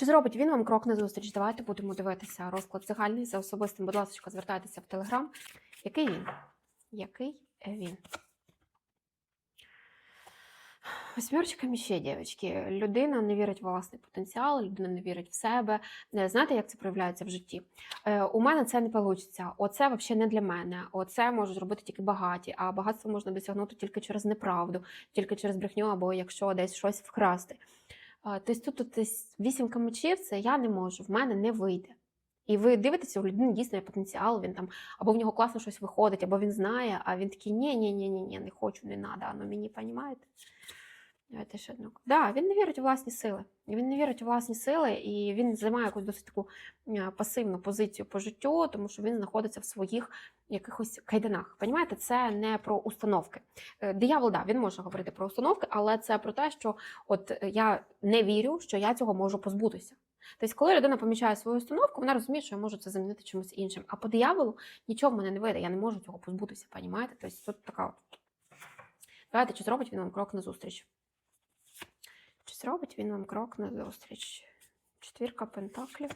Чи зробить він вам крок назустріч? Давайте будемо дивитися розклад загальний за особистим. Будь ласка, звертайтеся в Телеграм. Який він? Який він? Восьмерочка міщей, дівчатки. Людина не вірить в власний потенціал, людина не вірить в себе. Е, Знаєте, як це проявляється в житті? Е, у мене це не вийде. Оце взагалі не для мене. Оце можуть зробити тільки багаті, а багатство можна досягнути тільки через неправду, тільки через брехню, або якщо десь щось вкрасти. Тобто тут, вісімка мечів, це я не можу, в мене не вийде. І ви дивитеся, у людини дійсно є потенціал, він там або в нього класно щось виходить, або він знає, а він такий ні ні не хочу, не треба, ну мені понімаєте? Давайте ще одну. Да, він не вірить у власні сили. Він не вірить у власні сили, і він займає якусь досить таку е, пасивну позицію по життю, тому що він знаходиться в своїх якихось кайданах. Понімаєте, це не про установки. Е, Диявол, да, він може говорити про установки, але це про те, що от е, я не вірю, що я цього можу позбутися. Тобто, коли людина помічає свою установку, вона розуміє, що я можу це замінити чимось іншим. А по дияволу нічого в мене не вийде, я не можу цього позбутися, понімаєте? Тобто тут така от. Давайте, чи зробить він вам крок назустріч? Чи робить, він вам крок назустріч? Четвірка пентаклів.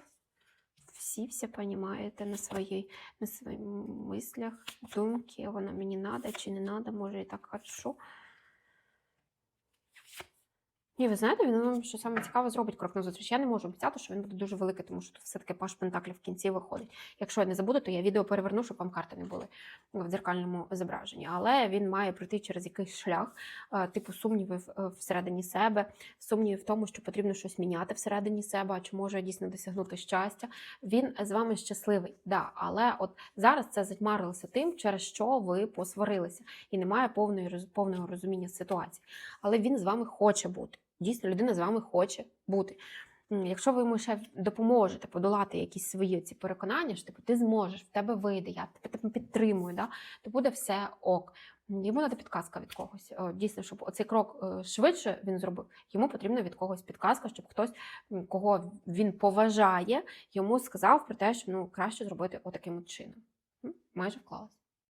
Всі все понімаєте на своїй, на своїх мислях, думки, вона мені надо чи не надо, може і так хорошо. Ні, ви знаєте, він вам що саме цікаве зробить крок назустріч. Я не можу обіцяти, що він буде дуже великий, тому що тут все-таки паш пентаклів в кінці виходить. Якщо я не забуду, то я відео переверну, щоб вам карти не були в дзеркальному зображенні. Але він має пройти через якийсь шлях, е, типу сумнівів е, всередині себе, сумнівів в тому, що потрібно щось міняти всередині себе, а чи може дійсно досягнути щастя. Він з вами щасливий, да, але от зараз це затьмарилося тим, через що ви посварилися, і немає повної повного розуміння ситуації. Але він з вами хоче бути. Дійсно, людина з вами хоче бути. Якщо ви йому ще допоможете подолати якісь свої ці переконання, що типу, ти зможеш, в тебе вийде, я тебе підтримую, да, то буде все ок. Йому треба підказка від когось. Дійсно, щоб оцей крок е, швидше він зробив, йому потрібна від когось підказка, щоб хтось, кого він поважає, йому сказав про те, що ну краще зробити отаким от чином. Майже вклалось.